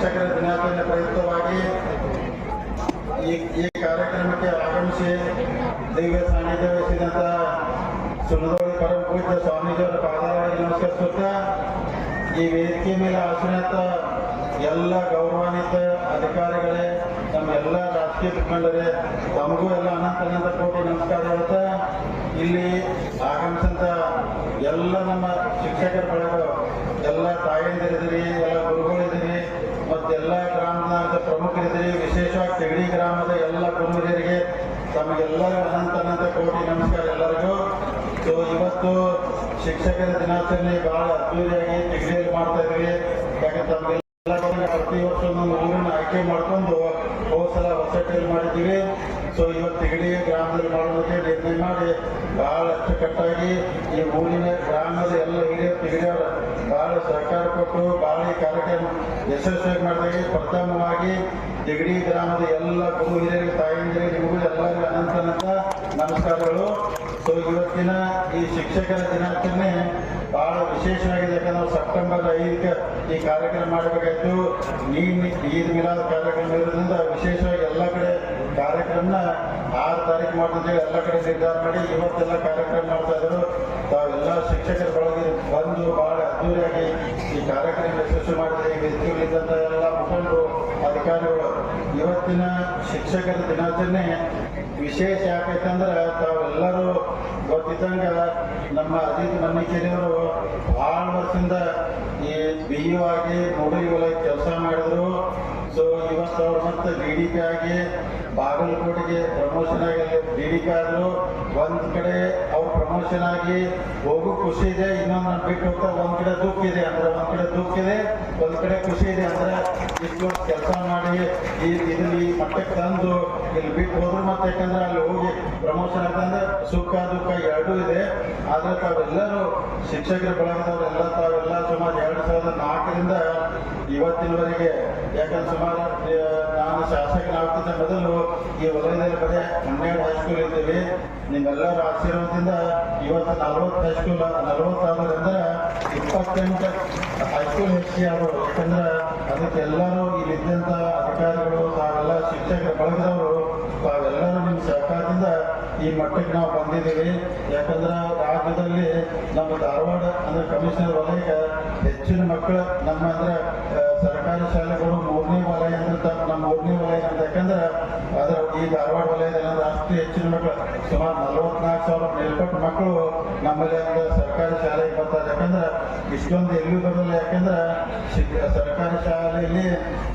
ಶಿಕ್ಷಕರ ದಿನಾಚರಣೆ ಪ್ರಯುಕ್ತವಾಗಿ ಈ ಕಾರ್ಯಕ್ರಮಕ್ಕೆ ಆಗಮಿಸಿ ದಿವ್ಯ ಸಾನ್ನಿಧ್ಯ ವಹಿಸಿದಂತಹ ಸುಣದೋಳಿ ಪರಮ ಪೂಜ್ಯ ಸ್ವಾಮೀಜಿಯವರ ಪಾದವಾಗಿ ನಮಸ್ಕರಿಸುತ್ತಾ ಈ ವೇದಿಕೆ ಮೇಲೆ ಆಸನತ ಎಲ್ಲ ಗೌರವಾನ್ವಿತ ಅಧಿಕಾರಿಗಳೇ, ನಮ್ಮ ಎಲ್ಲ ರಾಜಕೀಯ ಮುಖಂಡರೇ, ತಮಗೂ ಎಲ್ಲ ಅನಂತ ಅನಂತ ಕೋಟಿ ನಮಸ್ಕಾರ ಹೇಳ್ತಾ ಇಲ್ಲಿ ಆಗಮಿಸಂತ ಎಲ್ಲ ನಮ್ಮ ಶಿಕ್ಷಕರ ಬಳಗ, ಎಲ್ಲ ತಾಯಂದಿರಿದಿರಿ, ಎಲ್ಲ ಗ್ರಾಮದ ಪ್ರಮುಖರಿದಿರಿ ವಿಶೇಷವಾಗಿ ತೆಗಡಿ ಗ್ರಾಮದ ಎಲ್ಲ ಪ್ರಮುಖರಿಗೆ ತಮಗೆಲ್ಲರಿಗೂ ಅನಂತ ಅನಂತ ಕೋಟಿ ನಮಸ್ಕಾರ ಎಲ್ಲರಿಗೂ. ಸೊ, ಇವತ್ತು ಶಿಕ್ಷಕರ ದಿನಾಚರಣೆ ಬಹಳ ಅದ್ದೂರಿಯಾಗಿ ತೆಗಡಿಯಲ್ಲಿ ಮಾಡ್ತಾ ಇದ್ವಿ. ಯಾಕಂದ್ರೆ ತಮಗೆಲ್ಲ ಪ್ರತಿ ವರ್ಷ ಊರನ್ನ ಆಯ್ಕೆ ಮಾಡ್ಕೊಂಡು ಹೋಸಲ ಹೊಸಟಲ್ಲಿ ಮಾಡಿದ್ದೀವಿ. ಸೊ, ಇವತ್ತು ತಿಗಡಿ ಗ್ರಾಮದಲ್ಲಿ ಮಾಡೋದಕ್ಕೆ ನಿರ್ಣಯ ಮಾಡಿ ಬಹಳ ಅಚ್ಚುಕಟ್ಟಾಗಿ ಈ ಊರಿನ ಗ್ರಾಮದ ಎಲ್ಲ ಹಿರಿಯ ತಿಗಡಿಯವರು ಬಹಳ ಸಹಕಾರ ಕೊಟ್ಟು ಬಹಳ ಈ ಕಾರ್ಯಕ್ರಮ ಯಶಸ್ವಿಯಾಗಿ ಮಾಡಿದಾಗ ಪ್ರಥಮವಾಗಿ ಜಗಡಿ ಗ್ರಾಮದ ಎಲ್ಲ ಗುರು ಹಿರಿಯರಿಗೆ, ತಾಯಂದಿರಿಗೆ, ನಿಮಗೂ ಎಲ್ಲರಿಗೂ ಅನಂತ ಅನಂತ ನಮಸ್ಕಾರಗಳು. ಸೊ ಇವತ್ತಿನ ಈ ಶಿಕ್ಷಕರ ದಿನಾಚರಣೆ ಬಹಳ ವಿಶೇಷವಾಗಿದೆ. ಯಾಕಂದ್ರೆ ಸೆಪ್ಟೆಂಬರ್ ಐದಕ್ಕೆ ಈ ಕಾರ್ಯಕ್ರಮ ಮಾಡಬೇಕಾಯ್ತು ನೀನ್ ಈದ್ ಮಿಲಾದ್ ಕಾರ್ಯಕ್ರಮ ಇರೋದ್ರಿಂದ ವಿಶೇಷವಾಗಿ ಎಲ್ಲ ಕಡೆ ಕಾರ್ಯಕ್ರಮನ ಆರು ತಾರೀಕು ಮಾಡ್ತಿದ್ದೇವೆ ಎಲ್ಲ ಕಡೆ ನಿರ್ಧಾರ ಮಾಡಿ ಇವತ್ತೆಲ್ಲ ಕಾರ್ಯಕ್ರಮ ಮಾಡ್ತಾ ಇದ್ರು. ತಾವೆಲ್ಲ ಶಿಕ್ಷಕರ ಬಳಗ ಬಂದು ಬಹಳ ಅದ್ದೂರಿಯಾಗಿ ಈ ಕಾರ್ಯಕ್ರಮ ಯಶಸ್ವಿ ಮಾಡಿದ್ರೆ ಈ ಎಲ್ಲ ಮುಖಂಡರು, ಅಧಿಕಾರಿಗಳು, ಇವತ್ತಿನ ಶಿಕ್ಷಕರ ದಿನಾಚರಣೆ ವಿಶೇಷ ಯಾಕೈತಂದ್ರೆ ತಾವೆಲ್ಲರೂ ಗೊತ್ತಿದ್ದಂಗೆ ನಮ್ಮ ಅಜಿತ್ ಮನ್ನಿಕೇರಿಯವರು ಭಾಳ ವರ್ಷದಿಂದ ಈ ಬಿ ಯು ಆಗಿ ನೋಡಲ್ ಒಳಗೆ ಕೆಲಸ ಮಾಡಿದ್ರು. ಸೊ ಇವತ್ತು ಅವ್ರು ಮತ್ತೆ ಡಿ ಡಿ ಪಿ ಆಗಿ ಬಾಗಲಕೋಟೆಗೆ ಪ್ರಮೋಷನ್ ಆಗಿ ಡಿ ಡಿ ಕಾರ್ಡು ಒಂದ್ ಕಡೆ ಅವ್ರು ಪ್ರಮೋಷನ್ ಆಗಿ ಹೋಗು, ಖುಷಿ ಇದೆ. ಇನ್ನೊಂದು ನಾನು ಬಿಟ್ಟು ಹೋಗ್ತಾ ಒಂದ್ ಕಡೆ ದುಃಖ ಇದೆ. ಅಂದ್ರೆ ಒಂದ್ ಕಡೆ ದುಃಖ ಇದೆ, ಒಂದ್ ಕಡೆ ಖುಷಿ ಇದೆ. ಅಂದ್ರೆ ಇಷ್ಟು ಕೆಲಸ ಮಾಡಿ ಈ ಈ ಮಟ್ಟಕ್ಕೆ ತಂದು ಇಲ್ಲಿ ಬಿಟ್ಟು ಹೋದ್ರು ಮತ್ತೆ ಯಾಕಂದ್ರೆ ಅಲ್ಲಿ ಹೋಗಿ ಪ್ರಮೋಷನ್ ಆಗ್ತಂದ್ರೆ ಸುಖ, ದುಃಖ ಎರಡೂ ಇದೆ. ಆದ್ರೆ ತಾವೆಲ್ಲರೂ ಶಿಕ್ಷಕರ ಬಳಗದವರೆಲ್ಲ ತಾವೆಲ್ಲ ಸುಮಾರು ಎರಡು ಸಾವಿರದ ನಾಲ್ಕರಿಂದ ಇವತ್ತಿನವರೆಗೆ, ಯಾಕಂದ್ರೆ ಸುಮಾರು ಬರೀ ಹನ್ನೆರಡು ಹೈಸ್ಕೂಲ್ ಇದ್ದೀವಿ. ನಿಮ್ಮೆಲ್ಲರ ಆಶೀರ್ವಾದದಿಂದ ಇವತ್ತು ನಲವತ್ತು ಹೈಸ್ಕೂಲ್ ನಲವತ್ತಾದ್ರಿಂದ ಇಪ್ಪತ್ತೆಂಟು ಹೈಸ್ಕೂಲ್ ಹೆಚ್ಚಿಗೆ ಆಗೋದು ಯಾಕಂದ್ರೆ ಅದಕ್ಕೆ ಎಲ್ಲರೂ ಇಲ್ಲಿದ್ದಂಥ ಅಧಿಕಾರಿಗಳು, ತಾವೆಲ್ಲ ಶಿಕ್ಷಕರ, ಬಳಗದವರು, ತಾವೆಲ್ಲರೂ ನಿಮ್ಮ ಸಹಕಾರದಿಂದ ಈ ಮಟ್ಟಕ್ಕೆ ನಾವು ಬಂದಿದ್ದೀವಿ. ಯಾಕಂದ್ರೆ ರಾಜ್ಯದಲ್ಲಿ ನಮ್ಮ ಧಾರವಾಡ ಅಂದ್ರೆ ಕಮಿಷನರ್ ವಲಯಕ್ಕೆ ಹೆಚ್ಚಿನ ಮಕ್ಕಳು ನಮ್ಮ ಅಂದ್ರೆ ಸರ್ಕಾರಿ ಶಾಲೆಗಳು ಮೂರನೇ ವಲಯ ಅಂತ ನಮ್ಮ ಮೂರನೇ ವಲಯ ಅಂತ ಯಾಕಂದ್ರೆ ಅದ್ರ ಈ ಧಾರವಾಡ ವಲಯದಲ್ಲಿ ಅಷ್ಟು ಹೆಚ್ಚಿನ ಮಕ್ಕಳು, ಸುಮಾರು ನಲವತ್ನಾಲ್ಕು ಸಾವಿರ ಮೇಲ್ಪಟ್ಟ ಮಕ್ಕಳು ನಮ್ಮಲ್ಲಿ ಅಂದ್ರೆ ಸರ್ಕಾರಿ ಶಾಲೆಗೆ ಬರ್ತಾರೆ. ಯಾಕಂದ್ರೆ ಇಷ್ಟೊಂದು ಎಲ್ಲೂ ಬರಲ್ಲ. ಯಾಕಂದ್ರೆ ಸರ್ಕಾರಿ ಶಾಲೆಯಲ್ಲಿ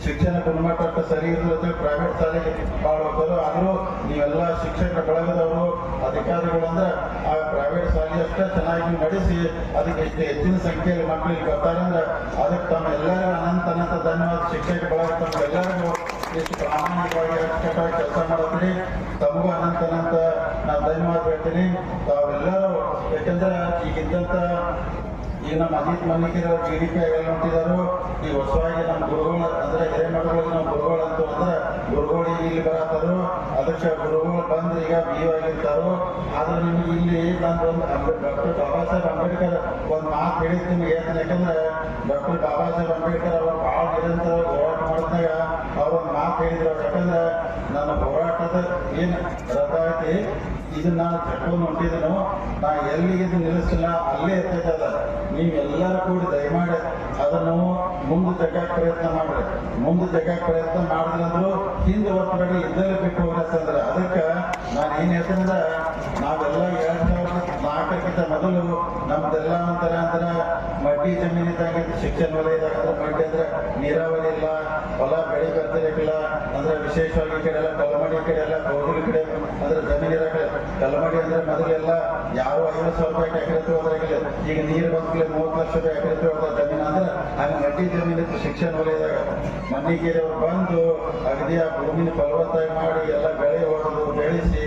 ಶಿಕ್ಷಣ ಗುಣಮಟ್ಟ ಸರಿ ಇರ್ತದೆ ಪ್ರೈವೇಟ್ ಶಾಲೆಗೆ ಭಾಳ ಹೋಗ್ತಾರೆ ಆದರೂ ನೀವೆಲ್ಲ ಶಿಕ್ಷಕರ ಬಳಗದವರು. ಅಧಿಕಾರಿಗಳು ಅಂದ್ರೆ ಆ ಪ್ರೈವೇಟ್ ಶಾಲೆ ಅಷ್ಟೇ ಚೆನ್ನಾಗಿ ನಡೆಸಿ ಅದಕ್ಕೆ ಎಷ್ಟು ಹೆಚ್ಚಿನ ಸಂಖ್ಯೆಯಲ್ಲಿ ಮಕ್ಕಳಿಗೆ ಬರ್ತಾರೆ ಅಂದ್ರೆ ಅದಕ್ಕೆ ತಮ್ಮ ಎಲ್ಲರಿಗೂ ಅನಂತ ಅನಂತ ಧನ್ಯವಾದ ಶಿಕ್ಷಕ ಬಳಗ ತಮ್ಮೆಲ್ಲರಿಗೂ ಎಷ್ಟು ಪ್ರಾಮಾಣಿಕವಾಗಿ ಅಚ್ಚುಕಟ್ಟಾಗಿ ಕೆಲಸ ಮಾಡತ್ತೀನಿ ತಮಗೂ ಅನಂತ ಅನಂತ ನಾನು ಧನ್ಯವಾದ ಹೇಳ್ತೀನಿ. ತಾವೆಲ್ಲರೂ ಯಾಕಂದ್ರೆ ಈಗಿದ್ದಂಥ ಈ ನಮ್ಮ ಅಜಿತ್ ಅವ್ರು ಜಿ ಡಿ ಎಲ್ಲ ಹೊಂಟಿದಾರು ಈ ಹೊಸವಾಗಿ ನಮ್ಮ ಗುರುಗಳು ಅಂದ್ರೆ ಹಿರೇಮಠಗಳು ನಮ್ಮ ಗುರುಗಳು ಅಂತ ಅಂದ್ರೆ ಗುರುಗಳು ಈಗ ಇಲ್ಲಿ ಬರತ್ತಾರು ಅದಕ್ಕೆ ಗುರುಗಳು ಬಂದು ಈಗ ಬಿ ಆಗಿರ್ತಾರೋ, ಆದ್ರೆ ನಿಮ್ಗೆ ಇಲ್ಲಿ ನಾನು ಒಂದು ಡಾಕ್ಟರ್ ಬಾಬಾ ಸಾಹೇಬ್ ಅಂಬೇಡ್ಕರ್ ಒಂದು ಮಾತು ಹೇಳಿದ್ ನಿಮ್ಗೆ ಯಾಕಂದ್ರೆ ಡಾಕ್ಟರ್ ಬಾಬಾ ಸಾಹೇಬ್ ಅಂಬೇಡ್ಕರ್ ಅವರು ಭಾಳ ನಿರಂತರ ಹೋರಾಟ ಮಾಡಿದಾಗ ಅವ್ರ ಒಂದು ಮಾತು ಹೇಳಿದ್ರು. ಯಾಕಂದ್ರೆ ನನ್ನ ಹೋರಾಟದ ಏನು ರಥ ಐತಿ ಇದನ್ನ ನಾನು ತಕೊಂಡು ಹೊಂಟಿದನು ನಾ ಎಲ್ಲಿಗೆ ನಿಲ್ಲಿಸಿಲ್ಲ ಅಲ್ಲೇ ಎತ್ತದ ನೀವೆಲ್ಲರೂ ಕೂಡಿ ದಯಮಾಡಿ ಅದನ್ನು ಮುಂದೆ ತೆಗಕ್ಕೆ ಪ್ರಯತ್ನ ಮಾಡ್ರಿ. ಮುಂದೆ ತೆಗಕ್ಕೆ ಪ್ರಯತ್ನ ಮಾಡಿದ್ರಂದ್ರು ಹಿಂದೆ ಒತ್ತಡ ಇದ್ದಲ್ಲೇ ಬಿಟ್ಟು ಹೋಗ್ಲತ್ತಂದ್ರೆ ಅದಕ್ಕೆ ನಾನು ಏನು ಹೇಳ್ತೇನೆ ನಾವೆಲ್ಲ ಎರಡ್ ಸಾವಿರದ ನಾಲ್ಕಕ್ಕಿಂತ ಮೊದಲು ನಮ್ದೆಲ್ಲ ಒಂಥರ ಅಂದ್ರೆ ಮಡ್ಡಿ ಜಮೀನಿದಾಗ ಶಿಕ್ಷಣ ವಲಯದಾಗ ಅಂದ್ರೆ ಮಡ್ಡಿ ಅಂದ್ರೆ ನೀರಾವರಿ ಇಲ್ಲ, ಹೊಲ ಬೆಳೆ ಬರ್ತಿರಕ್ಕಿಲ್ಲ ಅಂದ್ರೆ ವಿಶೇಷವಾಗಿ ಈ ಕಡೆ ಎಲ್ಲ ಕಲ್ಮಡಿ ಕಡೆ ಎಲ್ಲ ಗೋಗುಲ್ ಕಡೆ ಅಂದ್ರೆ ಜಮೀನು ಇರಕ್ಕೆ ಕಲ್ಲಮಡಿ ಅಂದ್ರೆ ಮೊದಲೆಲ್ಲ ಯಾವ ಐವತ್ತು ಸಾವಿರ ರೂಪಾಯಿ ಎಕರೆ ತಗೋದ್ರಾಗಿಲ್ಲ ಈಗ ನೀರು ಬಂದ್ಮೇಲೆ ಮೂವತ್ತು ಲಕ್ಷ ರೂಪಾಯಿ ಎಕರೆ ತಗೋದ ಜಮೀನು ಅಂದ್ರೆ ಹಂಗೆ ಮಡ್ಡಿ ಜಮೀನಿತ್ತು ಶಿಕ್ಷಣ ವಲಯದಾಗ. ಮಣ್ಣಿಗೇರಿ ಅವ್ರು ಬಂದು ಅಗದಿ ಆ ಭೂಮಿನ ಫಲವತ್ತಾಗಿ ಮಾಡಿ ಎಲ್ಲ ಬೆಳೆ ಹೊಡೆದು ಬೆಳೆಸಿ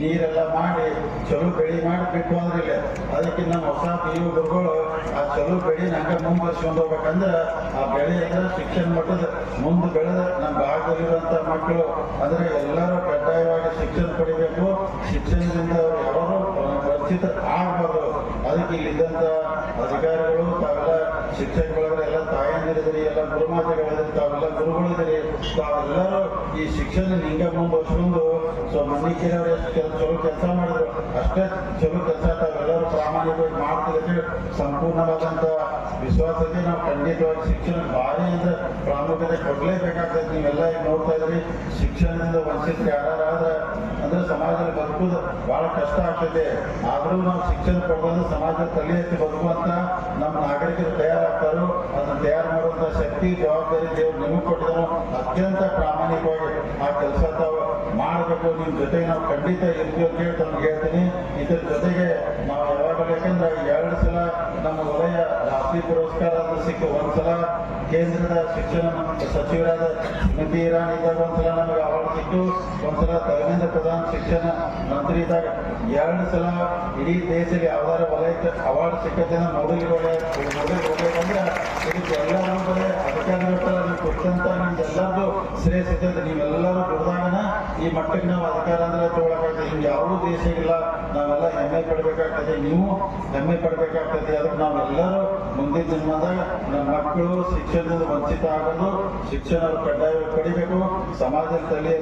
ನೀರೆಲ್ಲ ಮಾಡಿ ಚಲೋ ಬೆಳೆ ಮಾಡಬೇಕು ಅಂದ್ರಿಲ್ಲ ಅದಕ್ಕೆ ನಮ್ಮ ಹೊಸ ಪಿ ಯು ಗುರುಗಳು ಆ ಚಲೋ ಬೆಳೆ ನಂಗೆ ಮುಂಬರ್ಸ್ಕೊಂಡು ಹೋಗ್ಬೇಕಂದ್ರೆ ಆ ಬೆಳೆ ಅಂದ್ರೆ ಶಿಕ್ಷಣ ಮಟ್ಟದ ಮುಂದೆ ಬೆಳೆದ ನಮ್ಮ ಭಾಗದಲ್ಲಿರುವಂತ ಮಕ್ಕಳು. ಅಂದ್ರೆ ಎಲ್ಲರೂ ಕಡ್ಡಾಯವಾಗಿ ಶಿಕ್ಷಣ ಪಡಿಬೇಕು. ಶಿಕ್ಷಣದಿಂದ ಅವರು ಯಾರು ವಂಚಿತ ಆಗಬಾರ್ದು. ಅದಕ್ಕೆ ಇಲ್ಲಿದ್ದಂತ ಅಧಿಕಾರಿಗಳು, ತಾವೆಲ್ಲ ಶಿಕ್ಷಕಗಳವರ ಎಲ್ಲ ತಾಯಂದಿರಿದ್ರಿ, ಎಲ್ಲ ಗುರುಮಾತೆಗಳಿದ್ರಿ ತಾವೆಲ್ಲ ಗುರುಗಳಿದ್ರಿ ತಾವೆಲ್ಲರೂ ಈ ಶಿಕ್ಷಣ ಹಿಂಗ ಮುಂದುವರ್ಸ್ಕೊಂಡು ಸೊ ಎಷ್ಟು ಕೆಲ್ಸ ಚಲೋ ಕೆಲಸ ಮಾಡಿದ್ರು. ಅಷ್ಟೇ ಚಲೋ ಕೆಲಸ ತಾವೆಲ್ಲರೂ ಪ್ರಾಮಾಣಿಕವಾಗಿ ಮಾಡ್ತಿದ್ದಕ್ಕೆ ಸಂಪೂರ್ಣವಾದಂತ ವಿಶ್ವಾಸಕ್ಕೆ ನಾವು ಖಂಡಿತವಾಗಿ ಶಿಕ್ಷಣ ಭಾರಿ ಪ್ರಾಮುಖ್ಯತೆ ಕೊಡಲೇಬೇಕಾಗ್ತದೆ. ನೀವೆಲ್ಲ ಈಗ ನೋಡ್ತಾ ಇದ್ರಿ, ಶಿಕ್ಷಣದಿಂದ ವಂಚಿತ ಯಾರಾದ್ರೆ ಅಂದ್ರೆ ಸಮಾಜದಲ್ಲಿ ಬದುಕುದು ಬಹಳ ಕಷ್ಟ ಆಗ್ತದೆ. ಆದ್ರೂ ನಾವು ಶಿಕ್ಷಣ ಪಡೆದ್ರೆ ಸಮಾಜದ ತಲೆ ಎತ್ತಿ ಬದುಕುವಂತ ನಮ್ಮ ನಾಗರಿಕರು ತಯಾರಾಗ್ತಾರೋ, ಅದನ್ನ ತಯಾರು ಮಾಡುವಂತ ಶಕ್ತಿ, ಜವಾಬ್ದಾರಿ ದೇವ್ರು ನಿಮಗೆ ಕೊಟ್ಟಿದ್ರು ಅತ್ಯಂತ ಪ್ರಾಮಾಣಿಕವಾಗಿ ಆ ಕೆಲಸ ತಾವು ಮಾಡಬೇಕು. ನಿಮ್ ಜೊತೆ ನಾವು ಖಂಡಿತ ಇರ್ತೀವಿ ಅಂತ ಹೇಳಿ ಹೇಳ್ತೀನಿ. ಇದ್ರ ಜೊತೆಗೆ ನಾವು ಯಾವಾಗ ಯಾಕಂದ್ರೆ ಎರಡು ಸಲ ನಮ್ಮ ವಲಯ ರಾಷ್ಟ್ರೀಯ ಪುರಸ್ಕಾರ ಸಿಕ್ಕು ಒಂದ್ಸಲ ಕೇಂದ್ರದ ಶಿಕ್ಷಣ ಸಚಿವರಾದ ಸ್ಮೃತಿ ಇರಾನಿ ಇದ್ದಾಗ ಒಂದ್ಸಲ ನಮಗೆ ಅವಾರ್ಡ್ ಸಿಕ್ತು ಒಂದ್ಸಲ ಧರ್ಮೇಂದ್ರ ಪ್ರಧಾನ್ ಶಿಕ್ಷಣ ಮಂತ್ರಿ ಇದ್ದಾಗ ಎರಡು ಸಲ ಇಡೀ ದೇಶದಲ್ಲಿ ಯಾವ್ದಾರ ವಲಯಕ್ಕೆ ಅವಾರ್ಡ್ ಸಿಕ್ಕತ್ತೆ ನೋಡಲಿ ಒಳ್ಳೆ ನೋಡಲಿ ಒಳ್ಳೆಯದಂದ್ರೆ ಇದಕ್ಕೆ ಎಲ್ಲರೂ ಬರೀ ಅಧಿಕಾರಿಗಳ ನೀವು ಕೊಟ್ಟಂತ ನಿಮ್ಗೆ ಎಲ್ಲರದು ಶ್ರೇಯ ಸಿಗ್ತದೆ ನೀವೆಲ್ಲರೂ ದುಡ್ದಾಗನ ಈ ಮಟ್ಟಕ್ಕೆ ನಾವು ಅಧಿಕಾರ ಅಂದ್ರೆ ತಗೊಳಕಾಗ್ತದೆ ಯಾವುದೂ ದೇಶ ಇಲ್ಲ. ನಾವೆಲ್ಲ ಹೆಮ್ಮೆ ಪಡಬೇಕಾಗ್ತದೆ. ನೀವು ಹೆಮ್ಮೆ ಪಡಬೇಕಾಗ್ತದೆ. ಅದಕ್ಕೆ ನಾವೆಲ್ಲರೂ ಮುಂದಿನ ಜನ್ಮದಾಗ ನಮ್ಮ ಮಕ್ಕಳು ಶಿಕ್ಷಣದಿಂದ ವಂಚಿತ ಆಗೋದು ಶಿಕ್ಷಣ ಕಡ್ಡಾಯ ಪಡಿಬೇಕು. ಸಮಾಜದ ತಲೆ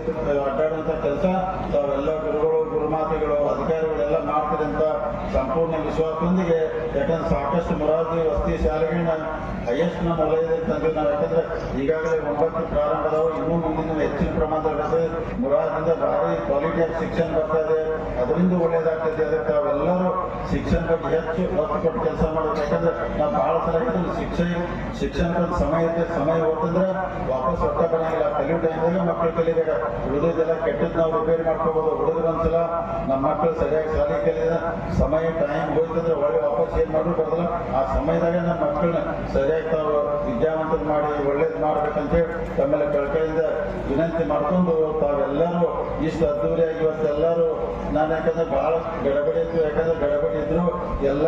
ಅಡ್ಡಾಡುವಂತ ಕೆಲಸ ತಾವೆಲ್ಲ ಗುರುಗಳು, ಗುರುಮಾತೆಗಳು, ಅಧಿಕಾರಿಗಳೆಲ್ಲ ಮಾಡ್ತಾರೆ ಅಂತ ಸಂಪೂರ್ಣ ವಿಶ್ವಾಸದೊಂದಿಗೆ, ಯಾಕಂದ್ರೆ ಸಾಕಷ್ಟು ಮೊರಾರ್ಜಿ ವಸತಿ ಶಾಲೆಗಳನ್ನ ಹೈಯೆಸ್ಟ್ ನಮ್ಮ ವಲಯದಲ್ಲಿ ತಂದ್ರೆ ನಾವು ಯಾಕಂದ್ರೆ ಈಗಾಗಲೇ ಒಂಬತ್ತು ಪ್ರಾರಂಭದವು, ಇನ್ನೂ ಮುಂದಿನ ಹೆಚ್ಚಿನ ಪ್ರಮಾಣದಲ್ಲಿ ಮುರಾದಿಂದ ಭಾರಿ ಕ್ವಾಲಿಟಿ ಆಫ್ ಶಿಕ್ಷಣ ಬರ್ತಾ ಇದೆ. ಅದರಿಂದ ಒಳ್ಳೇದಾಗ್ತದೆ ಅದಕ್ಕೆ ತಾವೆಲ್ಲರೂ ಶಿಕ್ಷಣ ಬಗ್ಗೆ ಹೆಚ್ಚು ಒತ್ತು ಕೊಟ್ಟು ಕೆಲಸ ಮಾಡೋದು. ಯಾಕಂದ್ರೆ ನಾವು ಬಹಳ ಸಲ ಶಿಕ್ಷಣ ಶಿಕ್ಷಣಕ್ಕೆ ಒಂದು ಸಮಯ ಸಮಯ ಹೋಗ್ತಂದ್ರೆ ವಾಪಸ್ ಹೊತ್ತ ಬರಂಗಿಲ್ಲ. ಕಲಿಯೋ ಅಲ್ಲಿ ಮಕ್ಕಳು ಕಲಿಬೇಕು. ಉಳಿದೆಲ್ಲ ಕೆಟ್ಟದ್ದು ನಾವು ರಿಪೇರಿ ಮಾಡ್ಕೋಬಹುದು ಹುಡುಗರು ಒಂದ್ಸಲ ನಮ್ಮ ಮಕ್ಕಳು ಸರಿಯಾಗಿ ಶಾಲೆ ಕಲಿದ ಸಮಯ ಟೈಮ್ ಹೋಯ್ತಂದ್ರೆ ಒಳ್ಳೆ ವಾಪಸ್ ಏನ್ ಮಾಡೋದು ಬರೋದಿಲ್ಲ ಆ ಸಮಯದಾಗ ನಮ್ಮ ಮಕ್ಕಳನ್ನ ಸರಿಯಾಗಿ ತಾವು ವಿದ್ಯಾವಂತದ ಮಾಡಿ, ಒಳ್ಳೇದು ಮಾಡ್ಬೇಕಂತೇಳಿ ತಮ್ಮೆಲ್ಲ ಕಳ್ಕಳಿಂದ ವಿನಂತಿ ಮಾಡ್ಕೊಂಡು ತಾವೆಲ್ಲರೂ ಇಷ್ಟು ಅದ್ದೂರಿಯಾಗಿ ಇವತ್ತೆಲ್ಲರೂ ನಾನು ಯಾಕಂದ್ರೆ ಬಹಳ ಗಡಬಡಿ ಇತ್ತು, ಯಾಕಂದ್ರೆ ಗಡಬಡಿ ಇದ್ರು, ಎಲ್ಲ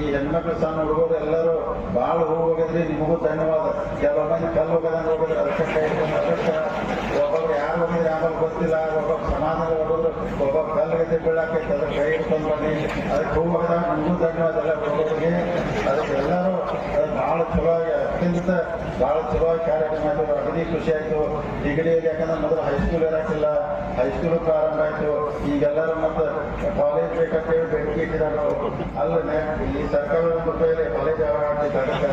ಈ ಹೆಣ್ಮಕ್ಳು ಸಣ್ಣ ಹುಡುಗರು ಎಲ್ಲರೂ ಬಹಳ ಹೋಗೋದ್ರಿ, ನಿಮಗೂ ಧನ್ಯವಾದ. ಕೆಲವೊಮ್ಮೆ ಕಲ್ಲು ಹೋಗೋದಂಗೆ ಹೋಗಿದ್ರೆ, ಅದಕ್ಕೆ ಒಬ್ಬೊಬ್ರು ಯಾರು ಹೋಗಿದ್ರೆ ಯಾವಾಗ ಗೊತ್ತಿಲ್ಲ ಒಬ್ಬ ಸಮಾಧಾನ ಹೋಗೋದ್ರು ಒಬ್ಬ ಕಲ್ಲು ಗದ್ದೆ ಬೀಳಾಕೈತೆ, ಅದಕ್ಕೆ ಕೈ ಇಟ್ಕೊಂಡು ಬನ್ನಿ. ಅದಕ್ಕೆ ಹೋಗೋದ ನಿಮಗೂ ಧನ್ಯವಾದ. ಎಲ್ಲ ಹುಡುಗರಿಗೆ ಅದಕ್ಕೆ ಎಲ್ಲರೂ ಬಹಳ ಚಲೋ ಆಗಿ ಅತ್ಯಂತ ಬಹಳ ಚಲೋ ಆಗಿ ಕಾರ್ಯಕ್ರಮ ಆಯಿತು ಅಗದಿ ಖುಷಿ ಆಯ್ತು. ಡಿಗ್ರಿಯಲ್ಲಿ ಯಾಕಂದ್ರೆ ಮೊದಲು ಹೈಸ್ಕೂಲ್ ಇರಕ್ಕಿಲ್ಲ ಹೈಸ್ಕೂಲ್ ಪ್ರಾರಂಭ ಆಯ್ತು. ಈಗೆಲ್ಲರೂ ಮತ್ತೆ ಕಾಲೇಜ್ ಬೇಕಂತ ಹೇಳಿ ಬೆಂಕಿ ಇಟ್ಟಿದ್ದಾರೆ ಅಲ್ಲೇ ಈ ಸರ್ಕಾರ ಒಂದು ಕಾಲೇಜ್ ಯಾವಾಗ ಅದಕ್ಕೆ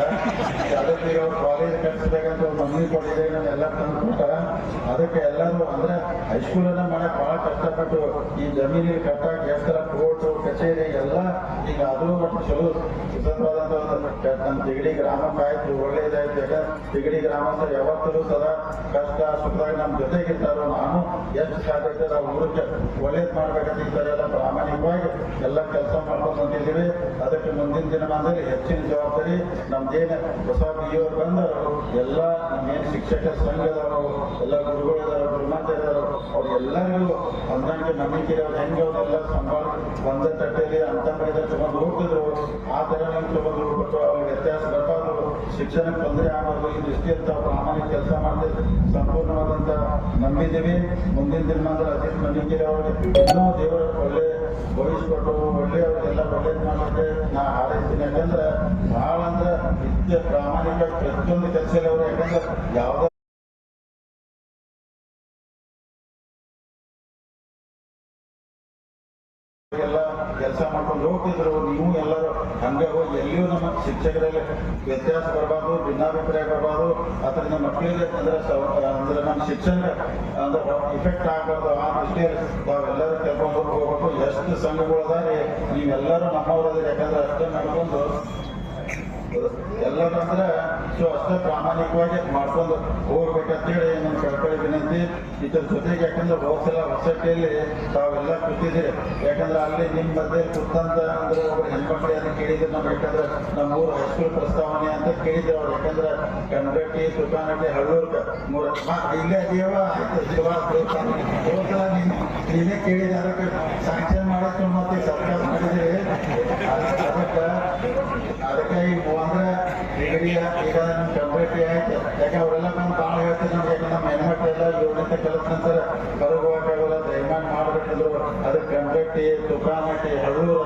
ಅದಕ್ಕೆ ಇರೋ ಕಾಲೇಜ್ ಕಟ್ಟಿಸ್ಬೇಕಂತ ಒಂದು ಮನವಿ ಕೊಟ್ಟಿದೆ. ಎಲ್ಲ ತಂದು ಕೊಟ್ಟ ಅದಕ್ಕೆ ಎಲ್ಲರೂ ಅಂದ್ರೆ ಹೈಸ್ಕೂಲನ್ನ ಮಾಡಕ್ ಬಹಳ ಕಷ್ಟಪಟ್ಟು ಈ ಜಮೀನಿಗೆ ಕಟ್ಟಾಕ ಎಷ್ಟರ ಕೋರ್ಟು ಕಚೇರಿ ಎಲ್ಲ, ಈಗ ಅದು ಮಟ್ಟ ಚಲೋ ಕ- ನಮ್ಮ ತಿಗಡಿ ಗ್ರಾಮಕ್ಕೆ ಆಯ್ತು ಒಳ್ಳೇದಾಯ್ತು ಯಾಕಂದ್ರೆ ತಿಗಡಿ ಗ್ರಾಮಸ್ಥರು ಯಾವತ್ತೂ ಸದಾ ಕಷ್ಟ ಸುಖದಾಗ ನಮ್ಮ ಜೊತೆಗಿರ್ತಾರೋ ನಾನು, ಎಷ್ಟು ಸಾಧ್ಯತೆ ನಾವು ಊರಿಗೆ ಒಳ್ಳೇದು ಮಾಡ್ಬೇಕಂತ ಈ ಎಲ್ಲ ಪ್ರಾಮಾಣಿಕವಾಗಿ ಎಲ್ಲ ಕೆಲಸ ಮಾಡ್ಕೊಂಡು ಬಂದಿದ್ದೀವಿ ಅದಕ್ಕೆ ಮುಂದಿನ ದಿನಮಾನದಲ್ಲಿ ಹೆಚ್ಚಿನ ಜವಾಬ್ದಾರಿ ನಮ್ದೇನು. ಹೊಸ ಬಿಯೋರು ಬಂದರು ಎಲ್ಲ ನಮ್ಮೇನು ಶಿಕ್ಷಕ ಸಂಘದವರು, ಎಲ್ಲ ಗುರುಗಳಿದಾರು ಗುರುಮಾತೆಯವರು ಅವ್ರು ಎಲ್ಲರಿಗೂ ಹೊಂದಾಣಿಕೆ ನಂಬಿಕೆ ಅವ್ರು ಹೆಂಗೆ ಅವರೆಲ್ಲ ಸಂಬಳ ಒಂದ ತಟ್ಟೆಯಲ್ಲಿ ಅಂತ ಮೇಲೆ ತಗೊಂಡು ಹೋಗ್ತಿದ್ರು. ಆ ಥರ ನಂಗೆ ತಗೊಂಡು ಹೋಗ್ಬಿಟ್ಟು ಅವ್ರಿಗೆ ವ್ಯತ್ಯಾಸ ಬರಬಾರ್ದು. ಶಿಕ್ಷಣಕ್ಕೆ ತೊಂದರೆ ಆಗೋದು ಈ ಅಂತ ಪ್ರಾಮಾಣಿಕ ಕೆಲಸ ಮಾಡ್ತಿದ್ರು ಸಂಪೂರ್ಣವಾದಂತ ನಂಬಿದ್ದೀವಿ. ಮುಂದಿನ ದಿನಮಾನದಲ್ಲಿ ಅಜಿತ್ ನಂಬಿಕೆ ಅವ್ರಿಗೆ. ಇನ್ನೂ ದೇವರ ಒಳ್ಳೆ ಭವಿಷ್ಯ ಕೊಟ್ಟು ಒಳ್ಳೆ ಅವ್ರಿಗೆಲ್ಲ ಒಳ್ಳೇದು ಮಾಡೋಕ್ಕೆ ನಾ ಹಾರೈಸ್ತೀನಿ. ಯಾಕಂದ್ರೆ ಭಾಳ ಅಂದ್ರೆ ನಿತ್ಯ ಪ್ರಾಮಾಣಿಕ ಪ್ರತಿಯೊಂದು ಕೆಲಸ ಅವರು ಯಾಕಂದ್ರೆ ಯಾವುದೇ ಕೆಲಸ ಮಾಡ್ಕೊಂಡು ಹೋಗ್ತಿದ್ರು, ನೀವು ಎಲ್ಲರೂ ಹಂಗೆ ಹೋಗಿ ಎಲ್ಲಿಯೂ ನಮ್ಮ ಶಿಕ್ಷಕರಲ್ಲಿ ವ್ಯತ್ಯಾಸ ಬರಬಾರ್ದು, ಭಿನ್ನಾಭಿಪ್ರಾಯ ಬರಬಾರ್ದು. ಅದರಿಂದ ಮಕ್ಕಳಿಗೆ ಅಂದ್ರೆ ಅಂದ್ರೆ ನಮ್ಮ ಶಿಕ್ಷಣ ಅಂದ್ರೆ ಇಫೆಕ್ಟ್ ಆಗಬಾರ್ದು ಆ ದೃಷ್ಟಿಯಲ್ಲಿ. ತಾವೆಲ್ಲರೂ ಕರ್ಕೊಂಡು ಹೋಗ್ಬೇಕು. ಎಷ್ಟು ಸಂಘಗಳದಾರಿ, ನೀವೆಲ್ಲರೂ ನಮ್ಮವರದ್ರಿ. ಯಾಕಂದ್ರೆ ಅಷ್ಟೇ ಮಾಡ್ಕೊಂಡು ಎಲ್ಲರೂ ಅಂದ್ರೆ ಸೊ ಅಷ್ಟೇ ಪ್ರಾಮಾಣಿಕವಾಗಿ ಮಾಡ್ಕೊಂಡು ಹೋಗ್ಬೇಕಂತೇಳಿ ನನ್ನ ಕಳ್ಕೊಳ್ಳಿ ವಿನಂತಿ ಇದ್ರ ಜೊತೆಗೆ ಯಾಕಂದ್ರೆ ಹೋದ ಸಲ ಹೊಸಟ್ಟಿಯಲ್ಲಿ ತಾವೆಲ್ಲ ಕೂತಿದ್ದೀರಿ. ಯಾಕಂದ್ರೆ ಅಲ್ಲಿ ನಿಮ್ಮ ಮಧ್ಯೆ ಕುತ್ತಂತ ಅಂದ್ರೆ ಒಬ್ಬರು ಹೆಣ್ಮಕ್ಳು ಅಂತ ಕೇಳಿದ್ರು ನಾವು ಯಾಕಂದ್ರೆ ನಮ್ಮ ಊರು ಹೈಸ್ಕೂಲ್ ಪ್ರಸ್ತಾವನೆ ಅಂತ ಕೇಳಿದ್ರು ಅವ್ರು. ಯಾಕಂದ್ರೆ ಕನ್ನಡಟ್ಟಿ ತುಕಾನಟ್ಟಿ ಹಳ್ಳೂರ್ಕ ಮೂರು ಇಲ್ಲೇ ಅದೇವ ಆಯ್ತು ಶಿವ ನೀನು. ನೀನ್ ಕೇಳಿದ ಸ್ಯಾಂಕ್ಷನ್ ಮಾಡಕ್ಕೆ ಮತ್ತೆ ಸರ್ಕಾರ ಮಾಡಿದ್ದೀರಿ. ಅದಕ್ಕೆ ಅದಕ್ಕೆ ಈಗ ಅಂದ್ರೆ ಡಿಗ್ರಿ ಈಗ ನಮ್ಮ ಕಂಪ್ಲೀಟ್ ಆಯ್ತು. ಯಾಕೆ ಅವರೆಲ್ಲ ಬಂದು ಭಾಳ ಹೇಳ್ತಾರೆ ನಮ್ಗೆ, ಯಾಕಂದ್ರೆ ನಮ್ಮ ಹೆಣ್ಮಕ್ಳೆಲ್ಲ ಏಳನೇ ಕೆಲಸ ನಂತರ ಹೊರಗೆ ಹೋಗಕ್ಕಾಗಲ್ಲ ದಯಮಾಡಿ ಮಾಡ್ಬೇಕಂದ್ರು. ಅದಕ್ಕೆ ಕಂಪ್ಲೀಟಿ ತುಕಾನಟ್ಟಿ ಹಳ್ಳೂರ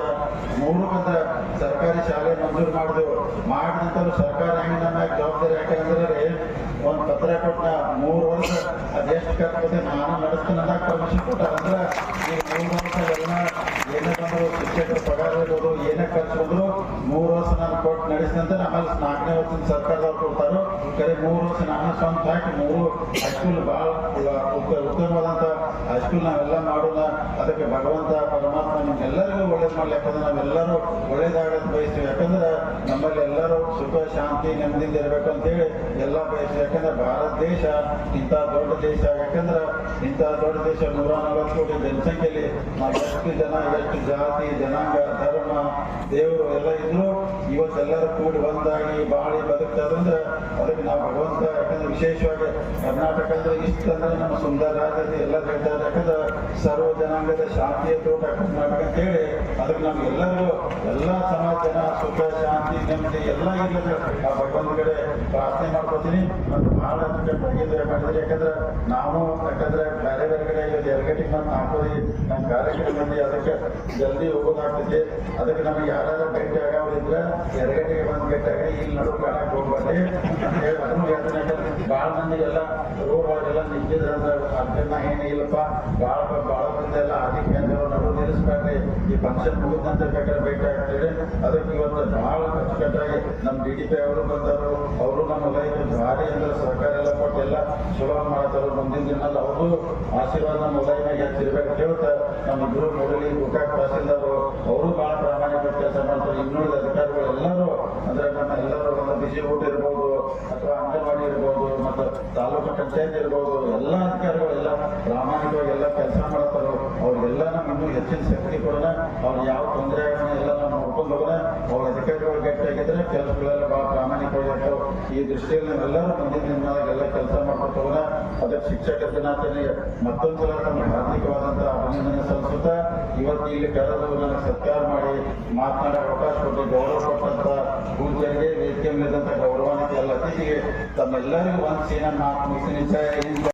ಮೂರು ಬಂದ ಸರ್ಕಾರಿ ಶಾಲೆ ಮಂಜೂರು ಮಾಡಿದೆವು. ಮಾಡಿದ ನಂತರ ಸರ್ಕಾರ ಹೆಂಗೆ ನಮ್ಮ ಜವಾಬ್ದಾರಿ ಯಾಕಂದ್ರೆ ಒಂದು ಪತ್ರ ಕೊಟ್ಟ ಮೂರು ವರ್ಷ, ಅದೆಷ್ಟು ಖರ್ಚು ನಾನು ನಡೆಸ್ತೇನೆ ಪರ್ಮಿಷನ್ ಕೊಟ್ಟಾರ ಅಂದ್ರೆ ಈಗ ಮೂರು ವರ್ಷ ಎಲ್ಲ ಏನೇ ಬಂದ್ರು ಶಿಕ್ಷಕರ ಪಗಾರ ಇರ್ಬೋದು ಏನೇ ಖರ್ಚು ಬಂದ್ರು ಮೂರು ವರ್ಷ ನಾನು ಕೊಟ್ಟು ನಡೆಸಿದಂತೆ ಆಮೇಲೆ ನಾಲ್ಕನೇ ವರ್ಷದ ಸರ್ಕಾರದವ್ರು ಕೊಡ್ತಾರೋ, ಕರೆ ಮೂರು ವರ್ಷ ನಾನು ಸ್ವಂತ ಹಾಕಿ ಮೂರು ಹೈಸ್ಕೂಲ್ ಭಾಳ ಉತ್ತಮವಾದಂಥ ಹೈಸ್ಕೂಲ್ ನಾವೆಲ್ಲ ಮಾಡೋಣ ಅದಕ್ಕೆ ಭಗವಂತ, ಪರಮಾತ್ಮ ನಿಮ್ಗೆಲ್ಲರಿಗೂ ಒಳ್ಳೇದು ಮಾಡಲಿ. ಯಾಕಂದ್ರೆ ನಾವೆಲ್ಲರೂ ಒಳ್ಳೇದಾಗ ಬಯಸ್ತೀವಿ. ಯಾಕಂದ್ರೆ ನಮ್ಮಲ್ಲಿ ಎಲ್ಲರೂ ಸುಖ, ಶಾಂತಿ, ನೆಮ್ಮದಿಯಿಂದ ಇರಬೇಕು ಅಂತೇಳಿ ಎಲ್ಲ ಬಯಸ್ತೀವಿ. ಯಾಕಂದ್ರೆ ಭಾರತ ದೇಶ ಇಂಥ ದೊಡ್ಡ ದೇಶ. ಯಾಕಂದ್ರೆ ಇಂಥ ದೊಡ್ಡ ದೇಶ ನೂರ ನಲವತ್ತು ಕೋಟಿ ಜನಸಂಖ್ಯೆಯಲ್ಲಿ ನಾವು ಎಷ್ಟು ಜನ, ಎಷ್ಟು ಜಾತಿ, ಜನಾಂಗ, ಧರ್ಮ, ದೇವರು ಎಲ್ಲ ಇದ್ರು ಇವತ್ತೆಲ್ಲರೂ ಕೂಡಿ ಒಂದಾಗಿ ಬಾಳಿ ಬದುಕ್ತದಂದ್ರೆ ಅದಕ್ಕೆ ನಾವು ಭಗವಂತ ವಿಶೇಷವಾಗಿ ಕರ್ನಾಟಕದ ಇಷ್ಟಂದ್ರೆ ನಮ್ಮ ಸುಂದರ ರಾಜ್ಯದ ಎಲ್ಲ ಕರ್ನಾಟಕದ ಸರ್ವ ಜನಾಂಗದ ಶಾಂತಿಯ ತೋಟ ಕರ್ನಾಟಕ ಅಂತೇಳಿ ಅದಕ್ಕೆ ನಮ್ಗೆಲ್ಲರೂ ಎಲ್ಲ ಸಮಾಜ ಜನ ಸುಖ, ಶಾಂತಿ, ನೆಮ್ಮದಿ ಎಲ್ಲ ಇರ್ಲಿಕ್ಕೆ ಆ ಭಗವಂತ ಕಡೆ ಪ್ರಾರ್ಥನೆ ಮಾಡ್ಕೋತೀನಿ. ಮತ್ತು ಬಹಳ ಕಟ್ಟಿದ್ರೆ ಮಾಡಿದ್ರೆ ಯಾಕಂದ್ರೆ ನಾವು, ಯಾಕಂದ್ರೆ ಬೇರೆ ಬೇರೆ ಕಡೆ ಇವತ್ತು ಎರಗಟ್ಟಿಗೆ ಬಂದು ಹಾಕೋದಿ ನಮ್ಮ ಕಾರ್ಯಕ್ರಮ ಮಂದಿ ಅದಕ್ಕೆ ಜಲ್ದಿ ಹೋಗೋದಾಗ್ತೈತಿ ಅದಕ್ಕೆ ನಮಗೆ ಯಾರು ಭೇಟಿ ಆಗೋದಿದ್ರೆ ಎರಡು ಗಂಟೆಗೆ ಬಂದು ಭೇಟಿ ಆಗಿ ಇಲ್ಲಿ ನಡುವೆ ಕಾಣಕ್ಕೆ ಹೋಗ್ಬಾರ್ದು. ಅಂತ ಹೇಳಿ ಅದನ್ನು ಯಾಕಂದ್ರೆ ಭಾಳ ಮಂದಿಗೆಲ್ಲ ರೋಡ್ ಒಳಗೆಲ್ಲ ನಿಂತಿದ್ರು ಅದನ್ನ ಏನಿಲ್ಲಪ್ಪ ಭಾಳ ಭಾಳ ಮಂದಿ ಎಲ್ಲ ಅಂದ್ರೆ ನಡು ನಿಲ್ಲಿಸ್ಬೇಡ್ರಿ. ಈ ಫಂಕ್ಷನ್ ಮುಗಿದಂತ ಬೇಕಾದ್ರೆ ಭೇಟಿ ಆಗ್ತೀರಿ. ಅದಕ್ಕೆ ಇವತ್ತು ಭಾಳ ಅಚ್ಚುಕಟ್ಟಾಗಿ ನಮ್ಮ ಡಿ ಡಿ ಪಿ ಅವರು ಬಂದರು. ಅವರು ನಮ್ಮ ಲೈಫ್ ಭಾರಿ ಅಂದ್ರೆ ಸರ್ಕಾರ ಎಲ್ಲ ಕೊಟ್ಟು ಎಲ್ಲ ಸುಲಭ ಮಾಡ್ತಾರೆ. ಮುಂದಿನ ದಿನದಲ್ಲಿ ಅವರು ಆಶೀರ್ವಾದ ನಮ್ಮ ಲೈಫ್ನಾಗ ಹೆಚ್ಚಿರ್ಬೇಕು ಹೇಳ್ತಾ ನಮ್ಮ ಗುರು ಮೊದಲಿ ಗುಕಾಕ್ ತಹಸೀಲ್ದಾರ್ ಅವರು ಭಾಳ ಪ್ರಾಮಾಣಿಕ ಕೆಲಸ ಮಾಡ್ತಾರೆ. ಇನ್ನುಳಿದ ಅಧಿಕಾರಿಗಳು ಎಲ್ಲರೂ, ಅಂದ್ರೆ ನಮ್ಮ ಎಲ್ಲರೂ ಊಟ ಇರ್ಬೋದು, ಅಥವಾ ಅಂಗನವಾಡಿ ಇರ್ಬೋದು ತಾಲೂಕು ಪಂಚಾಯತ್ ಇರ್ಬೋದು, ಎಲ್ಲ ಅಧಿಕಾರಿಗಳು ಎಲ್ಲ ಪ್ರಾಮಾಣಿಕವಾಗಿ ಎಲ್ಲ ಕೆಲಸ ಮಾಡ್ತಾರೆ. ಅವ್ರಿಗೆಲ್ಲ ಇನ್ನೂ ಹೆಚ್ಚಿನ ಶಕ್ತಿ ಕೊಡೋಣ. ಅವ್ರು ಯಾವ ತೊಂದರೆ ಆಗೋಣ ಎಲ್ಲ ನಾವು ನೋಡ್ಕೊಂಡು ಹೋಗೋಣ. ಅವ್ರ ಅಧಿಕಾರಿಗಳು ಗಟ್ಟಿಯಾಗಿದ್ರೆ ಕೆಲಸಗಳೆಲ್ಲ ಭಾಳ ಪ್ರಾಮಾಣಿಕವಾಗಿ. ಈ ದೃಷ್ಟಿಯಲ್ಲಿ ನಾವೆಲ್ಲರೂ ಮುಂದಿನ ದಿನದಾಗ ಎಲ್ಲ ಕೆಲಸ ಮಾಡ್ಕೊಂಡು ಹೋಗೋಣ. ಅದಕ್ಕೆ ಶಿಕ್ಷಕರ ದಿನಾಚರಣೆ ಮತ್ತೊಂದು ಸಲ ನಮ್ಮ ಹಾರ್ದಿಕವಾದಂತಹ ಅಭಿನಂದನೆ ಸಲ್ಲಿಸುತ್ತಾ, ಇವತ್ತು ಇಲ್ಲಿ ಕರೆದು ನನಗೆ ಸತ್ಕಾರ ಮಾಡಿ ಮಾತನಾಡೋ ಅವಕಾಶ ಕೊಟ್ಟು ಗೌರವ ಕೊಟ್ಟಂತ ಪೂಜೆಗೆ ವೇದಿಕೆ ಮೇಲಿದಂತ ಗೌರವಾನ್ವಿತ ಎಲ್ಲ ಅತಿಥಿಗೆ ತಮ್ಮೆಲ್ಲರಿಗೂ ಒಂದು ಸೀನ ಮಾತು ಮುಗಿಸಿ